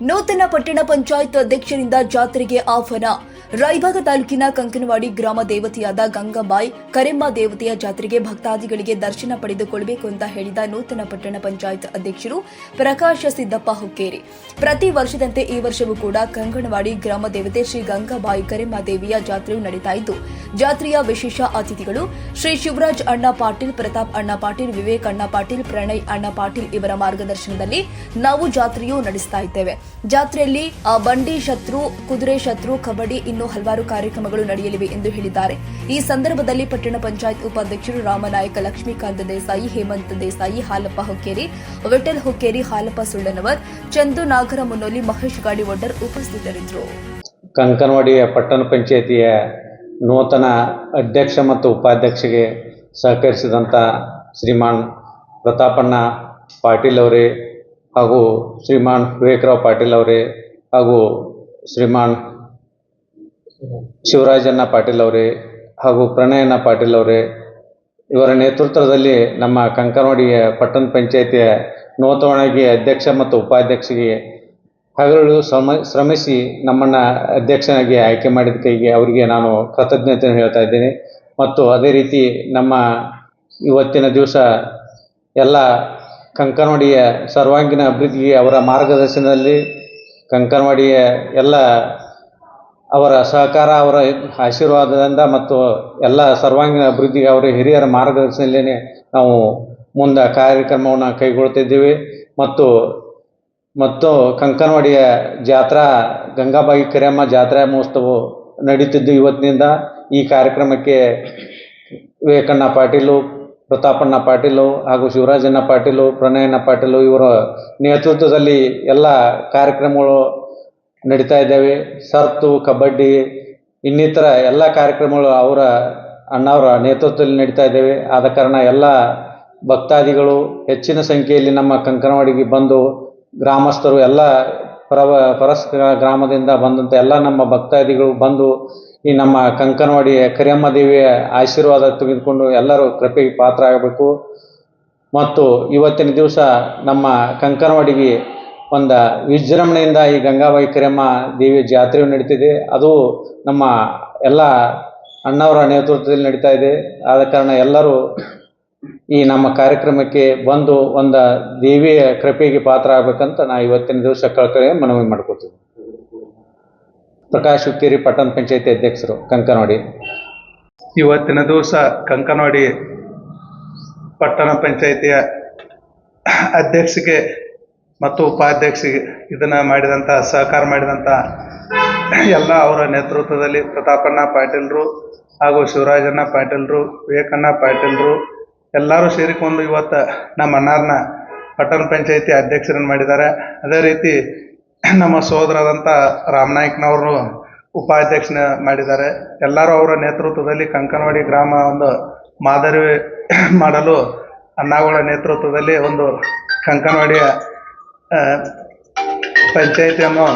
ನೂತನ ಪಟ್ಟಣ ಪಂಚಾಯತ್ ಅಧ್ಯಕ್ಷರಿಂದ ಜಾತ್ರೆಗೆ ಆಹ್ವಾನ ರಾಯಭಾಗ ತಾಲೂಕಿನ ಕಂಕನವಾಡಿ ಗ್ರಾಮ ದೇವತೆಯಾದ ಗಂಗಾಬಾಯಿ ಕರೆಮ್ಮ ದೇವತೆಯ ಜಾತ್ರೆಗೆ ಭಕ್ತಾದಿಗಳಿಗೆ ದರ್ಶನ ಪಡೆದುಕೊಳ್ಳಬೇಕು ಅಂತ ಹೇಳಿದ ನೂತನ ಪಟ್ಟಣ ಪಂಚಾಯತ್ ಅಧ್ಯಕ್ಷರು ಪ್ರಕಾಶ ಸಿದ್ದಪ್ಪ ಹುಕ್ಕೇರಿ. ಪ್ರತಿ ವರ್ಷದಂತೆ ಈ ವರ್ಷವೂ ಕೂಡ ಕಂಕನವಾಡಿ ಗ್ರಾಮ ದೇವತೆ ಶ್ರೀ ಗಂಗಾಬಾಯಿ ಕರೆಮ್ಮ ದೇವಿಯ ಜಾತ್ರೆಯು ನಡೀತಾ ಇದ್ದು, ಜಾತ್ರೆಯ ವಿಶೇಷ ಅತಿಥಿಗಳು ಶ್ರೀ ಶಿವರಾಜ್ ಅಣ್ಣ ಪಾಟೀಲ್, ಪ್ರತಾಪ್ ಅಣ್ಣ ಪಾಟೀಲ್, ವಿವೇಕ್ ಅಣ್ಣ ಪಾಟೀಲ್, ಪ್ರಣಯ್ ಅಣ್ಣ ಪಾಟೀಲ್ ಇವರ ಮಾರ್ಗದರ್ಶನದಲ್ಲಿ ನಾವು ಜಾತ್ರೆಯು ನಡೆಸ್ತಾ ಇದ್ದೇವೆ. ಜಾತ್ರೆಯಲ್ಲಿ ಬಂಡಿ ಶತ್ರು, ಕುದುರೆ ಶತ್ರು, ಕಬಡ್ಡಿ ಇನ್ನೂ ಹಲವಾರು ಕಾರ್ಯಕ್ರಮಗಳು ನಡೆಯಲಿವೆ ಎಂದು ಹೇಳಿದ್ದಾರೆ. ಈ ಸಂದರ್ಭದಲ್ಲಿ ಪಟ್ಟಣ ಪಂಚಾಯತ್ ಉಪಾಧ್ಯಕ್ಷರು ರಾಮನಾಯಕ, ಲಕ್ಷ್ಮೀಕಾಂತ ದೇಸಾಯಿ, ಹೇಮಂತ್ ದೇಸಾಯಿ, ಹಾಲಪ್ಪ ಹೊಕ್ಕೇರಿ ವಿಠಲ್ ಹೊಕ್ಕೇರಿ, ಹಾಲಪ್ಪ ಸುಳ್ಳನವರ್, ಚಂದು ನಾಗರ ಮುನ್ನೋಲಿ, ಮಹೇಶ್ ಗಾಡಿ ಒಡ್ಡರ್ ಉಪಸ್ಥಿತರಿದ್ದರು. ಕಂಕನವಾಡಿಯ ಪಟ್ಟಣ ಪಂಚಾಯತಿಯ ನೂತನ ಅಧ್ಯಕ್ಷ ಮತ್ತು ಉಪಾಧ್ಯಕ್ಷಗೆ ಸಹಕರಿಸಿದಂಥ ಶ್ರೀಮಾನ್ ಪ್ರತಾಪಣ್ಣ ಪಾಟೀಲ್ ಅವರೇ ಹಾಗೂ ಶ್ರೀಮಾನ್ ವಿವೇಕರಾವ್ ಪಾಟೀಲ್ ಅವರೇ ಹಾಗೂ ಶ್ರೀಮಾನ್ ಶಿವರಾಜಣ್ಣ ಪಾಟೀಲ್ ಅವರೇ ಹಾಗೂ ಪ್ರಣಯಣ್ಣ ಪಾಟೀಲ್ ಅವರೇ, ಇವರ ನೇತೃತ್ವದಲ್ಲಿ ನಮ್ಮ ಕಂಕನವಾಡಿಯ ಪಟ್ಟಣ ಪಂಚಾಯಿತಿಯ ನೂತನವಾಗಿ ಅಧ್ಯಕ್ಷ ಮತ್ತು ಉಪಾಧ್ಯಕ್ಷರಿಗೆ ಹಗಲು ಶ್ರಮ, ಶ್ರಮಿಸಿ ನಮ್ಮನ್ನು ಅಧ್ಯಕ್ಷನಾಗಿ ಆಯ್ಕೆ ಮಾಡಿದ್ದಕ್ಕಾಗಿ ಅವರಿಗೆ ನಾನು ಕೃತಜ್ಞತೆಯನ್ನು ಹೇಳ್ತಾ ಇದ್ದೇನೆ. ಮತ್ತು ಅದೇ ರೀತಿ ನಮ್ಮ ಇವತ್ತಿನ ದಿವಸ ಎಲ್ಲ ಕಂಕನವಾಡಿಯ ಸರ್ವಾಂಗೀಣ ಅಭಿವೃದ್ಧಿಗೆ ಅವರ ಮಾರ್ಗದರ್ಶನದಲ್ಲಿ ಕಂಕನವಾಡಿಯ ಎಲ್ಲ ಅವರ ಸಹಕಾರ, ಅವರ ಆಶೀರ್ವಾದದಿಂದ ಮತ್ತು ಎಲ್ಲ ಸರ್ವಾಂಗೀಣ ಅಭಿವೃದ್ಧಿಗೆ ಅವರ ಹಿರಿಯರ ಮಾರ್ಗದರ್ಶನದಲ್ಲೇ ನಾವು ಮುಂದೆ ಕಾರ್ಯಕ್ರಮವನ್ನು ಕೈಗೊಳ್ತಿದ್ದೀವಿ ಮತ್ತು ಮತ್ತು ಕಂಕನವಾಡಿಯ ಜಾತ್ರಾ, ಗಂಗಾಬಾಯಿ ಕರಿಯಮ್ಮ ಜಾತ್ರಾ ಮಹೋತ್ಸವ ನಡೀತಿದ್ದು ಇವತ್ತಿನಿಂದ. ಈ ಕಾರ್ಯಕ್ರಮಕ್ಕೆ ವಿವೇಕಣ್ಣ ಪಾಟೀಲು, ಪ್ರತಾಪಣ್ಣ ಪಾಟೀಲು ಹಾಗೂ ಶಿವರಾಜಣ್ಣ ಪಾಟೀಲು, ಪ್ರಣಯಣ್ಣ ಪಾಟೀಲು ಇವರ ನೇತೃತ್ವದಲ್ಲಿ ಎಲ್ಲ ಕಾರ್ಯಕ್ರಮಗಳು ನಡೀತಾ ಇದ್ದಾವೆ. ಸರ್ತು, ಕಬಡ್ಡಿ, ಇನ್ನಿತರ ಎಲ್ಲ ಕಾರ್ಯಕ್ರಮಗಳು ಅವರ ಅಣ್ಣವರ ನೇತೃತ್ವದಲ್ಲಿ ನಡೀತಾ ಇದ್ದಾವೆ. ಆದ ಕಾರಣ ಎಲ್ಲ ಭಕ್ತಾದಿಗಳು ಹೆಚ್ಚಿನ ಸಂಖ್ಯೆಯಲ್ಲಿ ನಮ್ಮ ಕಂಕನವಾಡಿಗೆ ಬಂದು ಗ್ರಾಮಸ್ಥರು ಎಲ್ಲ ಪರವ ಪರಸ್ ಗ್ರಾಮದಿಂದ ಬಂದಂಥ ಎಲ್ಲ ನಮ್ಮ ಭಕ್ತಾದಿಗಳು ಬಂದು ಈ ನಮ್ಮ ಕಂಕನವಾಡಿಯ ಕರಿಯಮ್ಮ ದೇವಿಯ ಆಶೀರ್ವಾದ ತೆಗೆದುಕೊಂಡು ಎಲ್ಲರೂ ಕೃಪೆಗೆ ಪಾತ್ರ ಆಗಬೇಕು ಮತ್ತು ಇವತ್ತಿನ ದಿವಸ ನಮ್ಮ ಕಂಕನವಾಡಿಗೆ ಒಂದು ವಿಜೃಂಭಣೆಯಿಂದ ಈ ಗಂಗಾ ಕರಿಯಮ್ಮ ದೇವಿಯ ಜಾತ್ರೆಯು ನಡೀತಿದೆ. ಅದು ನಮ್ಮ ಎಲ್ಲ ಅಣ್ಣವರ ನೇತೃತ್ವದಲ್ಲಿ ನಡೀತಾ ಇದೆ. ಆದ ಕಾರಣ ಎಲ್ಲರೂ ಈ ನಮ್ಮ ಕಾರ್ಯಕ್ರಮಕ್ಕೆ ಬಂದು ಒಂದು ದೇವಿಯ ಕೃಪೆಗೆ ಪಾತ್ರ ಆಗ್ಬೇಕಂತ ನಾ ಇವತ್ತಿನ ದಿವಸ ಕಳ್ಕಳಿ ಮನವಿ ಮಾಡ್ಕೊತೀವಿ ಪ್ರಕಾಶ್ ಹುಕ್ಕೇರಿ ಪಟ್ಟಣ ಪಂಚಾಯತಿ ಅಧ್ಯಕ್ಷರು ಕಂಕನವಾಡಿ ಇವತ್ತಿನ ದಿವಸ ಕಂಕನವಾಡಿ ಪಟ್ಟಣ ಪಂಚಾಯಿತಿಯ ಅಧ್ಯಕ್ಷಗೆ ಮತ್ತು ಉಪಾಧ್ಯಕ್ಷಿಗೆ ಇದನ್ನು ಮಾಡಿದಂಥ ಸಹಕಾರ ಮಾಡಿದಂಥ ಎಲ್ಲ ಅವರ ನೇತೃತ್ವದಲ್ಲಿ ಪ್ರತಾಪಣ್ಣ ಪಾಟೀಲ್ರು ಹಾಗೂ ಶಿವರಾಜಣ್ಣ ಪಾಟೀಲ್ರು ವಿವೇಕಣ್ಣ ಪಾಟೀಲ್ರು ಎಲ್ಲರೂ ಸೇರಿಕೊಂಡು ಇವತ್ತು ನಮ್ಮ ಅಣ್ಣಾರನ್ನ ಪಟ್ಟಣ ಪಂಚಾಯಿತಿ ಅಧ್ಯಕ್ಷರನ್ನು ಮಾಡಿದ್ದಾರೆ. ಅದೇ ರೀತಿ ನಮ್ಮ ಸೋದರಾದಂಥ ರಾಮನಾಯ್ಕನವರು ಉಪಾಧ್ಯಕ್ಷನ ಮಾಡಿದ್ದಾರೆ. ಎಲ್ಲರೂ ಅವರ ನೇತೃತ್ವದಲ್ಲಿ ಕಂಕನವಾಡಿ ಗ್ರಾಮ ಒಂದು ಮಾದರಿ ಮಾಡಲು ಅಣ್ಣಾಗಳ ನೇತೃತ್ವದಲ್ಲಿ ಒಂದು ಕಂಕನವಾಡಿಯ ಪಂಚಾಯಿತಿಯನ್ನು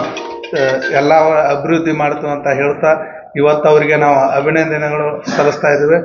ಎಲ್ಲ ಅಭಿವೃದ್ಧಿ ಮಾಡ್ತು ಅಂತ ಹೇಳ್ತಾ ಇವತ್ತು ಅವರಿಗೆ ನಾವು ಅಭಿನಂದನೆಗಳು ಸಲ್ಲಿಸ್ತಾ ಇದ್ದೀವಿ.